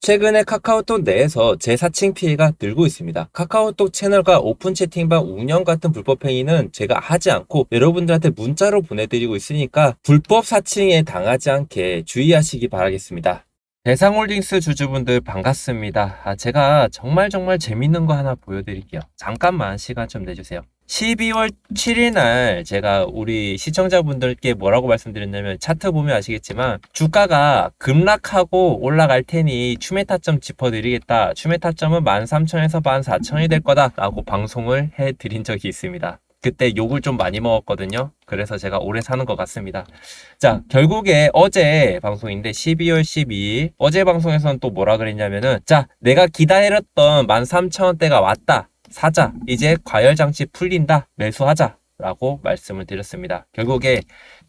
최근에 카카오톡 내에서 재사칭 피해가 늘고 있습니다. 카카오톡 채널과 오픈 채팅방 운영 같은 불법 행위는 제가 하지 않고 여러분들한테 문자로 보내드리고 있으니까 불법 사칭에 당하지 않게 주의하시기 바라겠습니다. 대상홀딩스 주주분들 반갑습니다. 아, 제가 정말 정말 재밌는 거 하나 보여드릴게요. 잠깐만 시간 좀 내주세요. 12월 7일 날 제가 우리 시청자분들께 뭐라고 말씀드렸냐면 차트 보면 아시겠지만 주가가 급락하고 올라갈 테니 추메 타점 짚어드리겠다. 추메 타점은 13,000에서 14,000이 될 거다 라고 방송을 해드린 적이 있습니다. 그때 욕을 좀 많이 먹었거든요. 그래서 제가 오래 사는 것 같습니다. 자, 결국에 어제 방송인데 12월 12일 어제 방송에서는 또 뭐라 그랬냐면은 자, 내가 기다렸던 13,000원대가 왔다. 사자. 이제 과열 장치 풀린다. 매수하자. 라고 말씀을 드렸습니다. 결국에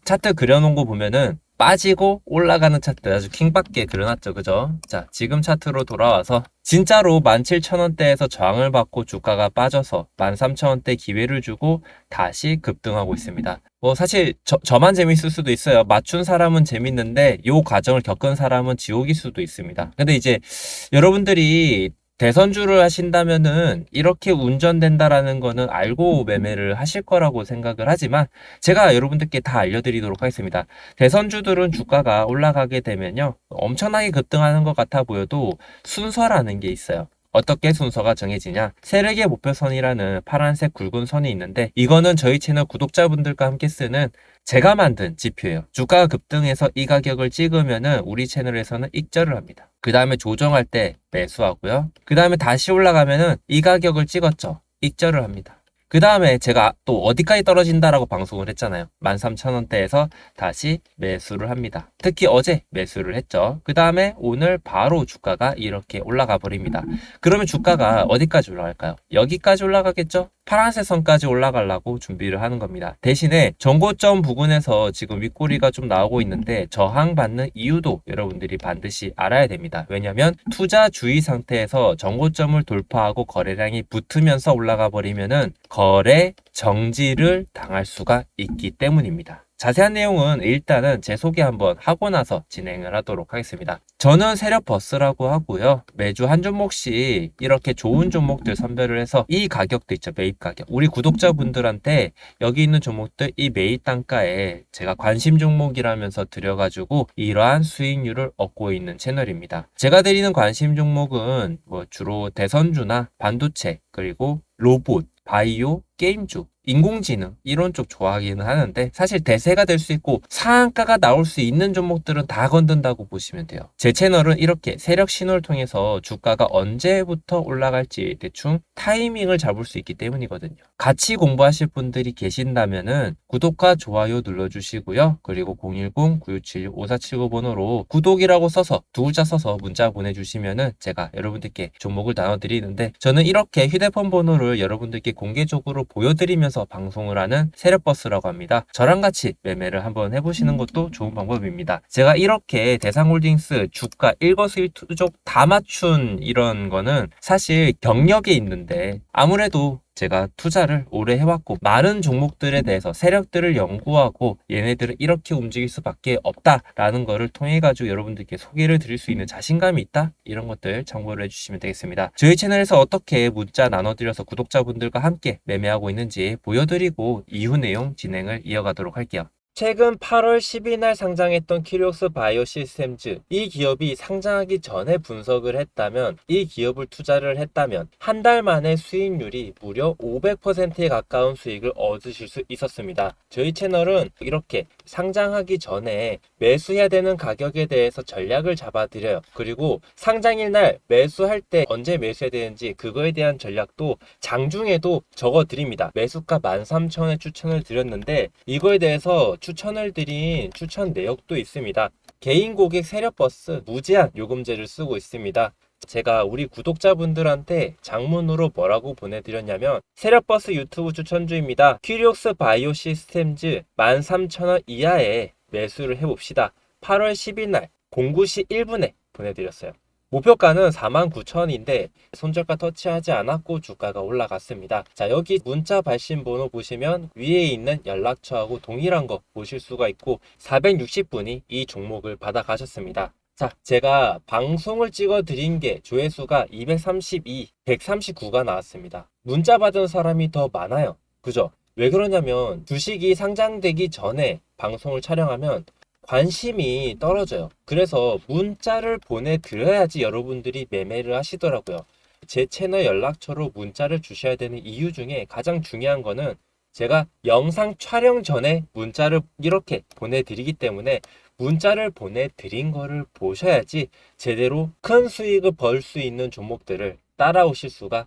차트 그려놓은 거 보면은 빠지고 올라가는 차트 아주 킹받게 그려놨죠. 그죠? 자, 지금 차트로 돌아와서 진짜로 17,000원대에서 저항을 받고 주가가 빠져서 13,000원대 기회를 주고 다시 급등하고 있습니다. 뭐 사실 저, 저만 재밌을 수도 있어요. 맞춘 사람은 재밌는데 요 과정을 겪은 사람은 지옥일 수도 있습니다. 근데 이제 여러분들이 대선주를 하신다면은 이렇게 운전된다라는 거는 알고 매매를 하실 거라고 생각을 하지만 제가 여러분들께 다 알려드리도록 하겠습니다. 대선주들은 주가가 올라가게 되면요. 엄청나게 급등하는 것 같아 보여도 순서라는 게 있어요. 어떻게 순서가 정해지냐? 세력의 목표선이라는 파란색 굵은 선이 있는데 이거는 저희 채널 구독자분들과 함께 쓰는 제가 만든 지표예요. 주가가 급등해서 이 가격을 찍으면은 우리 채널에서는 익절을 합니다. 그 다음에 조정할 때 매수하고요. 그 다음에 다시 올라가면은 이 가격을 찍었죠. 익절을 합니다. 그 다음에 제가 또 어디까지 떨어진다라고 방송을 했잖아요. 13,000원대에서 다시 매수를 합니다. 특히 어제 매수를 했죠. 그 다음에 오늘 바로 주가가 이렇게 올라가 버립니다. 그러면 주가가 어디까지 올라갈까요? 여기까지 올라가겠죠? 파란색 선까지 올라가려고 준비를 하는 겁니다. 대신에 정고점 부근에서 지금 윗꼬리가 좀 나오고 있는데 저항받는 이유도 여러분들이 반드시 알아야 됩니다. 왜냐하면 투자 주의 상태에서 정고점을 돌파하고 거래량이 붙으면서 올라가 버리면은 거래 정지를 당할 수가 있기 때문입니다. 자세한 내용은 일단은 제 소개 한번 하고 나서 진행을 하도록 하겠습니다. 저는 세력 버스라고 하고요. 매주 한 종목씩 이렇게 좋은 종목들 선별을 해서 이 가격도 있죠. 매입 가격. 우리 구독자분들한테 여기 있는 종목들 이 매입 단가에 제가 관심 종목이라면서 드려가지고 이러한 수익률을 얻고 있는 채널입니다. 제가 드리는 관심 종목은 뭐 주로 대선주나 반도체 그리고 로봇 바이오, 게임주, 인공지능 이런 쪽 좋아하기는 하는데 사실 대세가 될 수 있고 상한가가 나올 수 있는 종목들은 다 건든다고 보시면 돼요. 제 채널은 이렇게 세력 신호를 통해서 주가가 언제부터 올라갈지 대충 타이밍을 잡을 수 있기 때문이거든요. 같이 공부하실 분들이 계신다면은 구독과 좋아요 눌러주시고요. 그리고 010-9676-5479 번호로 구독이라고 써서 두 글자 써서 문자 보내주시면은 제가 여러분들께 종목을 나눠드리는데 저는 이렇게 휴대폰 번호를 여러분들께 공개적으로 보여드리면서 방송을 하는 세력버스라고 합니다. 저랑 같이 매매를 한번 해보시는 것도 좋은 방법입니다. 제가 이렇게 대상홀딩스 주가 일거수일투족 다 맞춘 이런 거는 사실 경력에 있는데 아무래도 제가 투자를 오래 해왔고 많은 종목들에 대해서 세력들을 연구하고 얘네들은 이렇게 움직일 수밖에 없다라는 거를 통해 가지고 여러분들께 소개를 드릴 수 있는 자신감이 있다 이런 것들 참고를 해주시면 되겠습니다. 저희 채널에서 어떻게 문자 나눠드려서 구독자분들과 함께 매매하고 있는지 보여드리고 이후 내용 진행을 이어가도록 할게요. 최근 8월 10일 날 상장했던 키리오스 바이오 시스템즈 이 기업이 상장하기 전에 분석을 했다면 이 기업을 투자를 했다면 한 달 만에 수익률이 무려 500%에 가까운 수익을 얻으실 수 있었습니다. 저희 채널은 이렇게 상장하기 전에 매수해야 되는 가격에 대해서 전략을 잡아드려요. 그리고 상장일 날 매수할 때 언제 매수해야 되는지 그거에 대한 전략도 장중에도 적어드립니다. 매수가 13,000원에 추천을 드렸는데 이거에 대해서 추천을 드린 추천 내역도 있습니다. 개인 고객 세력버스 무제한 요금제를 쓰고 있습니다. 제가 우리 구독자분들한테 장문으로 뭐라고 보내드렸냐면 세력버스 유튜브 추천주입니다. 퀴리옥스 바이오 시스템즈 13,000원 이하에 매수를 해봅시다. 8월 10일 날 09시 1분에 보내드렸어요. 목표가는 49,000원인데 손절가 터치하지 않았고 주가가 올라갔습니다. 자 여기 문자 발신 번호 보시면 위에 있는 연락처하고 동일한 거 보실 수가 있고 460분이 이 종목을 받아 가셨습니다. 자, 제가 방송을 찍어 드린 게 조회수가 232, 139가 나왔습니다. 문자 받은 사람이 더 많아요. 그죠? 왜 그러냐면 주식이 상장되기 전에 방송을 촬영하면 관심이 떨어져요. 그래서 문자를 보내드려야지 여러분들이 매매를 하시더라고요. 제 채널 연락처로 문자를 주셔야 되는 이유 중에 가장 중요한 거는 제가 영상 촬영 전에 문자를 이렇게 보내드리기 때문에 문자를 보내드린 거를 보셔야지 제대로 큰 수익을 벌 수 있는 종목들을 따라오실 수가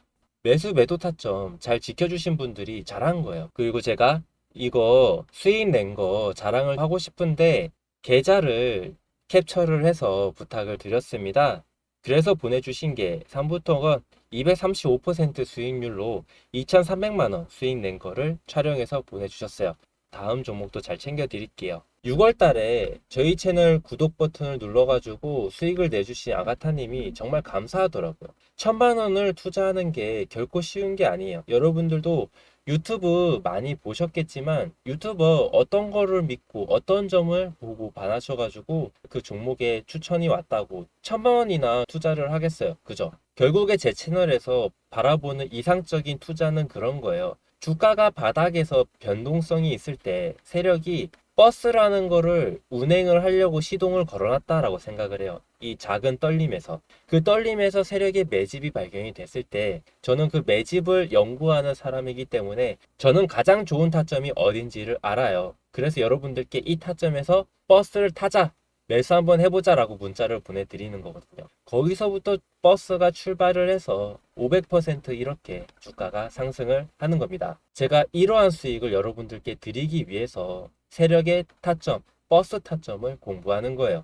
매수 매도 타점 잘 지켜주신 분들이 잘한 거예요. 그리고 제가 이거 수익 낸 거 자랑을 하고 싶은데 계좌를 캡처를 해서 부탁을 드렸습니다. 그래서 보내주신 게 3부통은 235% 수익률로 2,300만원 수익 낸 거를 촬영해서 보내주셨어요. 다음 종목도 잘 챙겨 드릴게요. 6월 달에 저희 채널 구독 버튼을 눌러가지고 수익을 내주신 아가타님이 정말 감사하더라고요. 천만 원을 투자하는 게 결코 쉬운 게 아니에요. 여러분들도 유튜브 많이 보셨겠지만 유튜버 어떤 거를 믿고 어떤 점을 보고 반하셔가지고 그 종목에 추천이 왔다고 천만 원이나 투자를 하겠어요. 그죠? 결국에 제 채널에서 바라보는 이상적인 투자는 그런 거예요. 주가가 바닥에서 변동성이 있을 때 세력이 버스라는 거를 운행을 하려고 시동을 걸어놨다라고 생각을 해요. 이 작은 떨림에서. 그 떨림에서 세력의 매집이 발견이 됐을 때 저는 그 매집을 연구하는 사람이기 때문에 저는 가장 좋은 타점이 어딘지를 알아요. 그래서 여러분들께 이 타점에서 버스를 타자! 매수 한번 해보자 라고 문자를 보내드리는 거거든요. 거기서부터 버스가 출발을 해서 500% 이렇게 주가가 상승을 하는 겁니다. 제가 이러한 수익을 여러분들께 드리기 위해서 세력의 타점, 버스 타점을 공부하는 거예요.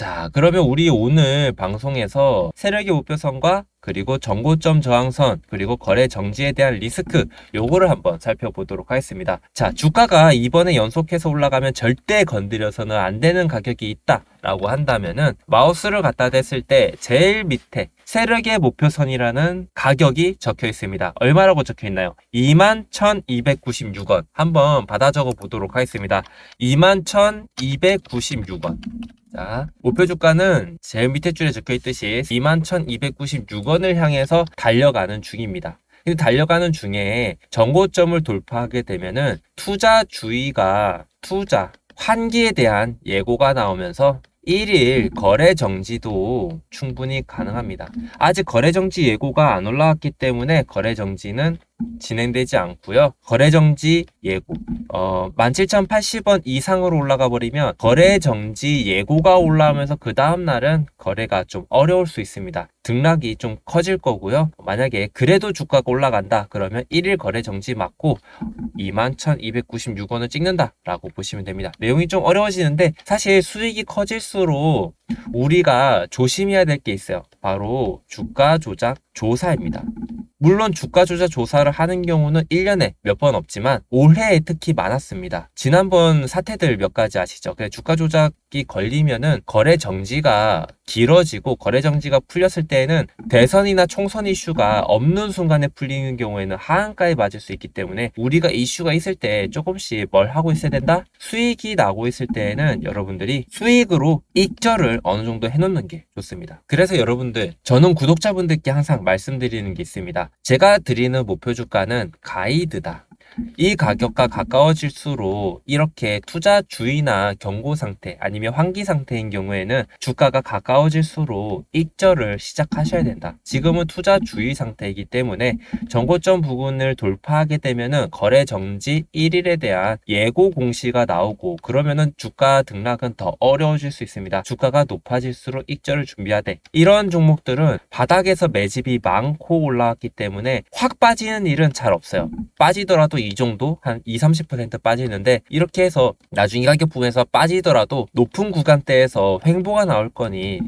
자, 그러면 우리 오늘 방송에서 세력의 목표선과 그리고 정고점 저항선 그리고 거래 정지에 대한 리스크 요거를 한번 살펴보도록 하겠습니다. 자, 주가가 이번에 연속해서 올라가면 절대 건드려서는 안 되는 가격이 있다라고 한다면은 마우스를 갖다 댔을 때 제일 밑에 세력의 목표선이라는 가격이 적혀 있습니다. 얼마라고 적혀 있나요? 21,296원. 한번 받아 적어 보도록 하겠습니다. 21,296원. 자, 목표 주가는 제일 밑에 줄에 적혀 있듯이 21,296원을 향해서 달려가는 중입니다. 근데 달려가는 중에 정고점을 돌파하게 되면은 투자 주의가 투자 환기에 대한 예고가 나오면서 1일 거래 정지도 충분히 가능합니다. 아직 거래 정지 예고가 안 올라왔기 때문에 거래 정지는 진행되지 않고요. 거래 정지 예고. 어, 17,080원 이상으로 올라가 버리면 거래 정지 예고가 올라오면서 그 다음 날은 거래가 좀 어려울 수 있습니다. 등락이 좀 커질 거고요. 만약에 그래도 주가가 올라간다 그러면 1일 거래 정지 맞고 21,296원을 찍는다라고 보시면 됩니다. 내용이 좀 어려워지는데 사실 수익이 커질수록 우리가 조심해야 될 게 있어요. 바로 주가 조작 조사입니다. 물론 주가 조작 조사를 하는 경우는 1년에 몇 번 없지만 올해에 특히 많았습니다. 지난번 사태들 몇 가지 아시죠? 주가 조작 이 걸리면은 거래 정지가 길어지고 거래 정지가 풀렸을 때에는 대선이나 총선 이슈가 없는 순간에 풀리는 경우에는 하한가에 맞을 수 있기 때문에 우리가 이슈가 있을 때 조금씩 뭘 하고 있어야 된다? 수익이 나고 있을 때에는 여러분들이 수익으로 익절을 어느 정도 해놓는 게 좋습니다. 그래서 여러분들 저는 구독자분들께 항상 말씀드리는 게 있습니다. 제가 드리는 목표 주가는 가이드다. 이 가격과 가까워질수록 이렇게 투자 주의나 경고 상태 아니면 환기 상태인 경우에는 주가가 가까워질수록 익절을 시작하셔야 된다. 지금은 투자 주의 상태이기 때문에 정고점 부근을 돌파하게 되면은 거래 정지 1일에 대한 예고 공시가 나오고 그러면은 주가 등락은 더 어려워질 수 있습니다. 주가가 높아질수록 익절을 준비하되 이런 종목들은 바닥에서 매집이 많고 올라왔기 때문에 확 빠지는 일은 잘 없어요. 빠지더라도 이 정도? 한 2, 30% 빠지는데 이렇게 해서 나중에 가격 부분에서 빠지더라도 높은 구간대에서 횡보가 나올 거니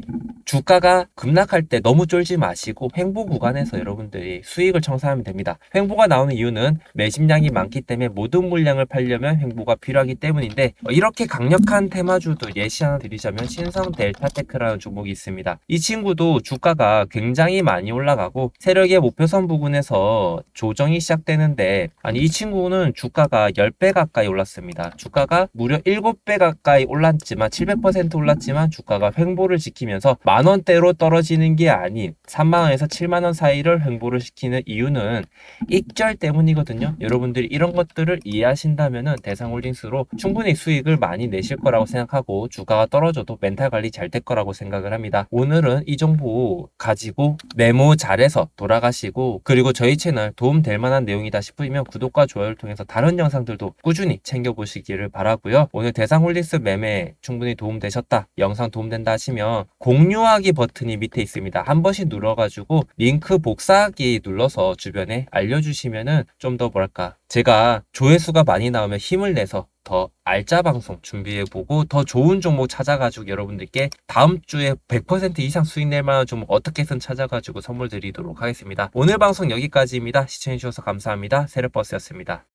주가가 급락할 때 너무 쫄지 마시고 횡보 구간에서 여러분들이 수익을 청산하면 됩니다. 횡보가 나오는 이유는 매집량이 많기 때문에 모든 물량을 팔려면 횡보가 필요하기 때문인데 이렇게 강력한 테마주도 예시 하나 드리자면 신성 델타테크라는 종목이 있습니다. 이 친구도 주가가 굉장히 많이 올라가고 세력의 목표선 부근에서 조정이 시작되는데 아니 이 친구 친구는 주가가 10배 가까이 올랐습니다. 주가가 무려 7배 가까이 올랐지만 700% 올랐지만 주가가 횡보를 지키면서 만 원대로 떨어지는 게 아닌 3만 원에서 7만 원 사이를 횡보를 시키는 이유는 익절 때문이거든요. 여러분들이 이런 것들을 이해하신다면은 대상홀딩스로 충분히 수익을 많이 내실 거라고 생각하고 주가가 떨어져도 멘탈 관리 잘 될 거라고 생각을 합니다. 오늘은 이 정보 가지고 메모 잘해서 돌아가시고 그리고 저희 채널 도움 될 만한 내용이다 싶으면 구독과 좋아요를 통해서 다른 영상들도 꾸준히 챙겨보시기를 바라고요. 오늘 대상홀딩스 매매 충분히 도움 되셨다. 영상 도움 된다 하시면 공유 하기 버튼이 밑에 있습니다. 한 번씩 눌러가지고 링크 복사하기 눌러서 주변에 알려주시면은 좀 더 뭐랄까 제가 조회수가 많이 나오면 힘을 내서 더 알짜 방송 준비해보고 더 좋은 종목 찾아가지고 여러분들께 다음 주에 100% 이상 수익 낼 만한 종목 어떻게든 찾아가지고 선물 드리도록 하겠습니다. 오늘 방송 여기까지입니다. 시청해주셔서 감사합니다. 세르버스였습니다.